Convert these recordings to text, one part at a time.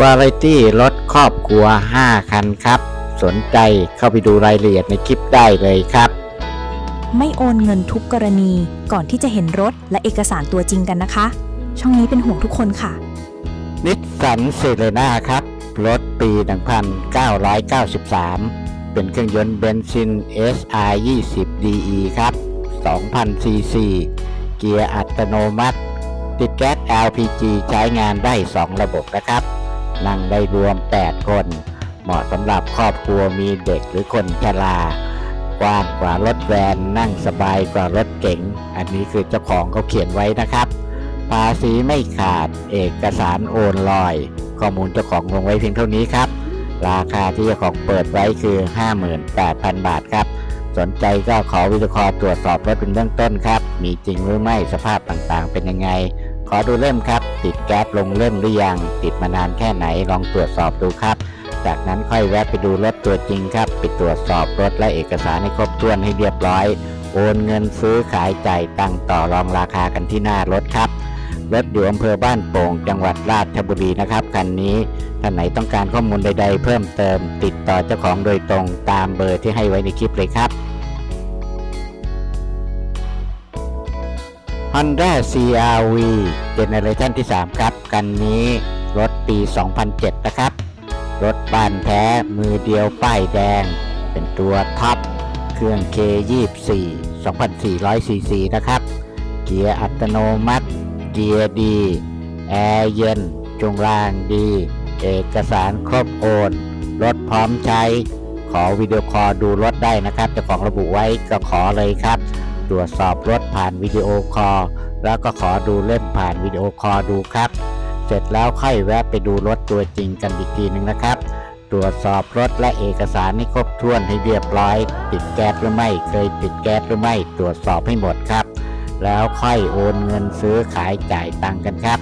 วาไรตี้รถครอบครัว 5 คันครับ สนใจเข้าไปดูรายละเอียดในคลิปได้เลยครับ ไม่โอนเงินทุกกรณีก่อนที่จะเห็นรถและเอกสารตัวจริงกันนะคะ ช่องนี้เป็นห่วงทุกคนค่ะ นิสสันเซเลนาครับ รถปี 1993 เป็นเครื่องยนต์เบนซิน SR 20 DE ครับ2,000 cc เกียร์อัตโนมัติ ติดแก๊ส LPG ใช้งานได้ 2 ระบบนะครับ นั่งได้รวม 8 คน เหมาะสำหรับครอบครัวมีเด็กหรือคนชรากว้างกว่ารถแวนนั่งสบายกว่ารถเก๋ง อันนี้คือเจ้าของเขาเขียนไว้นะครับ ภาษีไม่ขาดเอกสารโอนลอย ข้อมูลเจ้าของลงไว้เพียงเท่านี้ครับ ราคาที่เจ้าของเปิดไว้คือ 58,000 บาทครับ สนใจก็ขอวิดีโอคอตรวจสอบรถเป็นเบื้องต้นครับ มีจริงหรือไม่สภาพต่างๆ เป็นยังไง อดูเล่มครับ ติดแก๊สลงเล่มหรือยัง ติดมานานแค่ไหนลองตรวจสอบดูครับ จากนั้นค่อยแวะไปดูรถตัวจริงครับ ไปตรวจสอบรถและเอกสารให้ครบถ้วนให้เรียบร้อย โอนเงินซื้อขายจ่ายตังต่อรองราคากันที่หน้ารถครับรถอยู่อำเภอบ้านโป่ง จังหวัดราชบุรีนะครับคันนี้ท่านไหนต้องการข้อมูลใด ๆ เพิ่มเติม ติดต่อเจ้าของโดยตรงตามเบอร์ที่ให้ไว้ในคลิปเลยครับ Honda CRV เจเนเรชันที่ 3 ครับ กันนี้รถปี 2007 นะครับ รถบ้านแท้มือเดียวป้ายแดง เป็นตัวท็อปเครื่อง K24 2,400 cc นะครับ เกียร์อัตโนมัติ เกียร์ดี แอร์เย็นจงล่างดี เอกสารครบโอน รถพร้อมใช้ ขอวิดีโอคอลดูรถได้นะครับจ้าของระบุไว้ก็ขอเลยครับ ตรวจสอบรถผ่านวิดีโอคอลแล้วก็ขอดูเล่มผ่านวิดีโอคอลดูครับ เสร็จแล้วค่อยแวะไปดูรถตัวจริงกันอีกทีหนึ่งนะครับ ตรวจสอบรถและเอกสารให้ครบถ้วนให้เรียบร้อย ติดแก๊สหรือไม่ เคยติดแก๊สหรือไม่ ตรวจสอบให้หมดครับ แล้วค่อยโอนเงินซื้อขายจ่ายตังค์กันครับ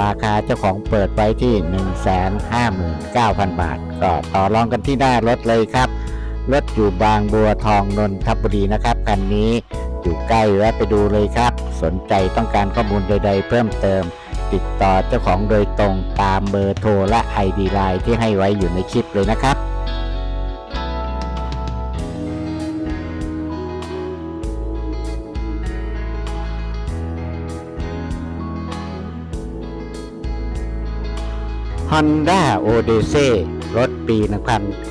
ราคาเจ้าของเปิดไว้ที่ 159,000 บาท ก็ต่อรองกันที่หน้ารถเลยครับรถอยู่บางบัวทองนนทบุรีนะครับคันนี้ อยู่ใกล้แวะไปดูเลยครับ สนใจต้องการข้อมูลใด ๆ เพิ่มเติม ติดต่อเจ้าของโดยตรงตามเบอร์โทรและ ID ไลน์ที่ให้ไว้อยู่ในคลิปเลยนะครับ Honda Odyssey รถปี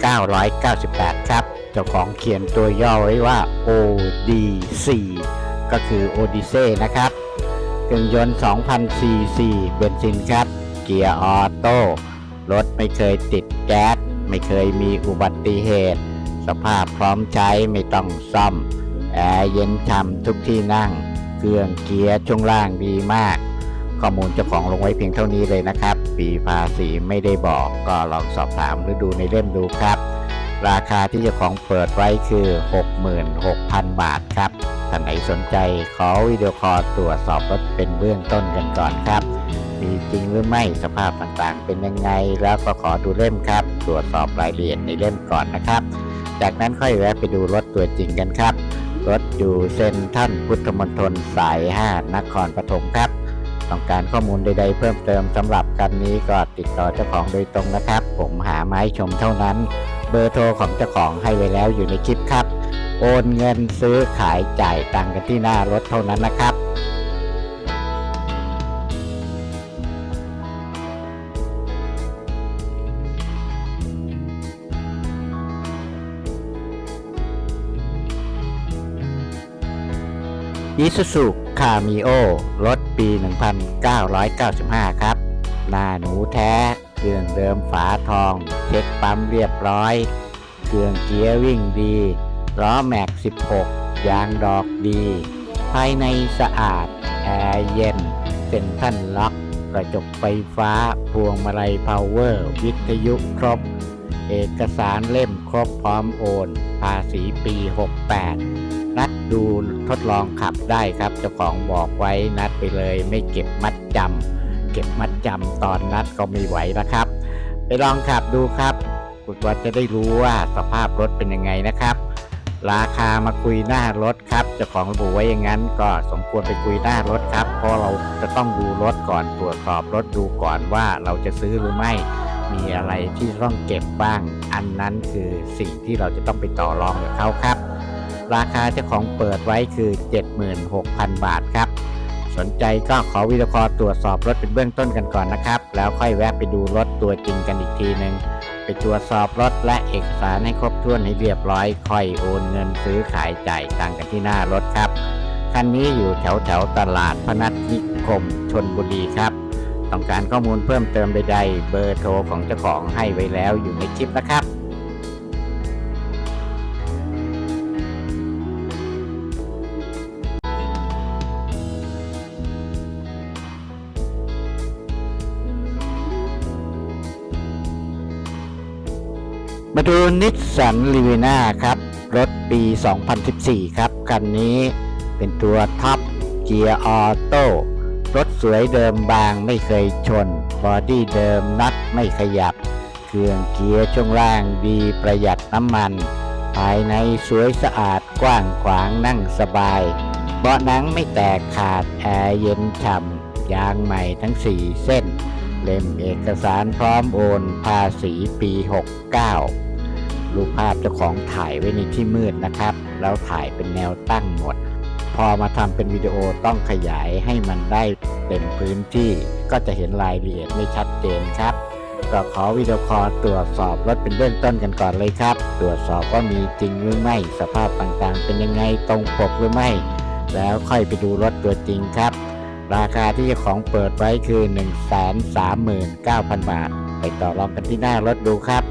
1998 ครับ เจ้าของเขียนตัวย่อไว้ว่า ODC ก็คือ Odyssey นะครับเครื่องยนต์ 2,000 cc เบนซินครับ เกียร์ออโต้รถไม่เคยติดแก๊ส ไม่เคยมีอุบัติเหตุ สภาพพร้อมใช้ไม่ต้องซ่อม แอร์เย็นช่ำทุกที่นั่ง เครื่องเกียร์ช่วงล่างดีมาก ข้อมูลเจ้าของลงไว้เพียงเท่านี้เลยนะครับ ปีภาษีไม่ได้บอกก็ลองสอบถามหรือดูในเล่มดูครับ ราคาที่เจ้าของเปิดไว้คือ 66,000 บาทครับท่านไหนสนใจขอวิดีโอคอลตรวจสอบรถเป็นเบื้องต้นกันก่อนครับ มีจริงหรือไม่สภาพต่างๆ เป็นยังไง แล้วก็ขอดูเล่มครับ ตรวจสอบรายละเอียดในเล่มก่อนนะครับ จากนั้นค่อยแวะไปดูรถตัวจริงกันครับ รถอยู่เส้นท่านพุทธมณฑลสาย 5 นครปฐมครับ ต้องการข้อมูลใดๆ เพิ่มเติมสำหรับกันนี้ก็ติดต่อเจ้าของโดยตรงนะครับ ผมหาไม้ชมเท่านั้น เบอร์โทรของเจ้าของให้ไว้แล้วอยู่ในคลิปครับ โอนเงินซื้อขายจ่ายตังค์กันที่หน้ารถเท่านั้นนะครับ i s u z u c a m i o รถปี 1995 ครับ หน้าหนูแท้ เครื่องเดิมฝาทอง เช็คปั๊มเรียบร้อย เครื่องเกียร์วิ่งดีล้อแม็ก 16 ยางดอกดี ภายในสะอาด แอร์เย็นเซ็นทัลล็อก กระจกไฟฟ้า พวงมาลัยพาวเวอร์ วิทยุครบ เอกสารเล่มครบพร้อมโอน ภาษีปี 68 นัดดูทดลองขับได้ครับ เจ้าของบอกไว้นัดไปเลยไม่เก็บมัดจำ เก็บมัดจำตอนนัดก็ไม่ไหวนะครับ ไปลองขับดูครับคุณว่าจะได้รู้ว่าสภาพรถเป็นยังไงนะครับ ราคามาคุยหน้ารถครับเจ้าของระบุไว้อย่างนั้น ก็สมควรไปคุยหน้ารถครับ เพราะเราจะต้องดูรถก่อนตรวจสอบรถดูก่อนว่าเราจะซื้อหรือไม่ มีอะไรที่ต้องเก็บบ้าง อันนั้นคือสิ่งที่เราจะต้องไปต่อรองกับเขาครับ ราคาเจ้าของเปิดไว้คือ 76,000 บาทครับ สนใจก็ขอวิดีโอคอลตรวจสอบรถเป็นเบื้องต้นกันก่อนนะครับ แล้วค่อยแวะไปดูรถตัวจริงกันอีกทีหนึ่งไปตรวจสอบรถและเอกสารให้ครบถ้วนให้เรียบร้อย ค่อยโอนเงินซื้อขายจ่ายตังกันที่หน้ารถครับคันนี้อยู่แถวแถวตลาดพนัสนิคมชนบุรีครับ ต้องการข้อมูลเพิ่มเติมใดๆ เบอร์โทรของเจ้าของให้ไว้แล้วอยู่ในคลิปนะครับ มาดูนิสสันลีว n นาครับ รถปี 2014 ครับ คันนี้เป็นตัวท็อปเกียร์ออโต้รถสวยเดิมบางไม่เคยชน บอดี้เดิมนัดไม่ขยับ เครื่องเกียร์ช่วงล่างดีประหยัดน้ำมัน ภายในสวยสะอาดกว้างขวางนั่งสบาย เบาะหนังไม่แตกขาดแอร์เย็นฉ่ำยางใหม่ทั้ง 4 เส้น เล่มเอกสารพร้อมโอนภาษีปี 69 รูปภาพเจ้าของถ่ายไว้ในที่มืดนะครับ แล้วถ่ายเป็นแนวตั้งหมด พอมาทำเป็นวิดีโอต้องขยายให้มันได้เต็มพื้นที่ ก็จะเห็นรายละเอียดไม่ชัดเจนครับก็ขอวิดีโอคอลตรวจสอบรถเป็นเบื้องต้นกันก่อนเลยครับ ตรวจสอบว่ามีจริงหรือไม่ สภาพต่างๆ เป็นยังไงตรงปกหรือไม่ แล้วค่อยไปดูรถตัวจริงครับ ราคาที่เจ้าของเปิดไว้คือ 139,000 บาท ไปต่อรองกันที่หน้ารถดูครับ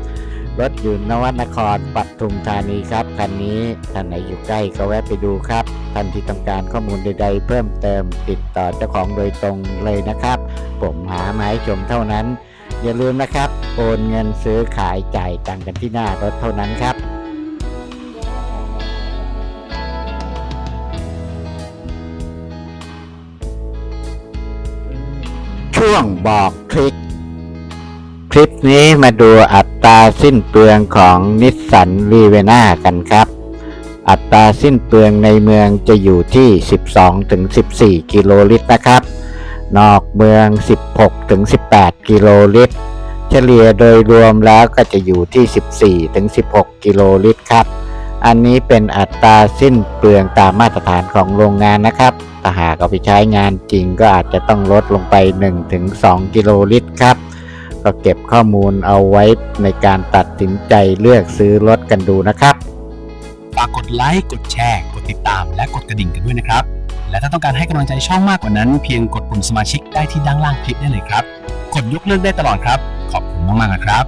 รถอยู่นวนครปทุมธานีครับ คันนี้ท่านไหนอยู่ใกล้ก็แวะไปดูครับ ท่านที่ต้องการข้อมูลใด ๆ เพิ่มเติมติดต่อเจ้าของโดยตรงเลยนะครับ ผมหามาให้ชมเท่านั้น อย่าลืมนะครับ โอนเงินซื้อขายจ่ายตังกันที่หน้ารถเท่านั้นครับ ช่วงบอกทริคคลิปนี้มาดูอัตราสิ้นเปลืองของนิสสันลีเวน่ากันครับ อัตราสิ้นเปลืองในเมืองจะอยู่ที่ 12-14 กิโลลิตรนะครับ นอกเมือง 16-18 กิโลลิตร เฉลี่ยโดยรวมแล้วก็จะอยู่ที่ 14-16 กิโลลิตรครับ อันนี้เป็นอัตราสิ้นเปลืองตามมาตรฐานของโรงงานนะครับ ถ้าหากเอาไปใช้งานจริงก็อาจจะต้องลดลงไป 1-2 กิโลลิตรครับ ก็เก็บข้อมูลเอาไว้ในการตัดสินใจเลือกซื้อรถกันดูนะครับ ฝากกดไลค์ กดแชร์ กดติดตามและกดกระดิ่งกันด้วยนะครับ และถ้าต้องการให้กำลังใจช่องมากกว่านั้น เพียงกดปุ่มสมาชิกได้ที่ด้านล่างคลิปได้เลยครับ กดยกเลิกได้ตลอดครับ ขอบคุณมากๆนะครับ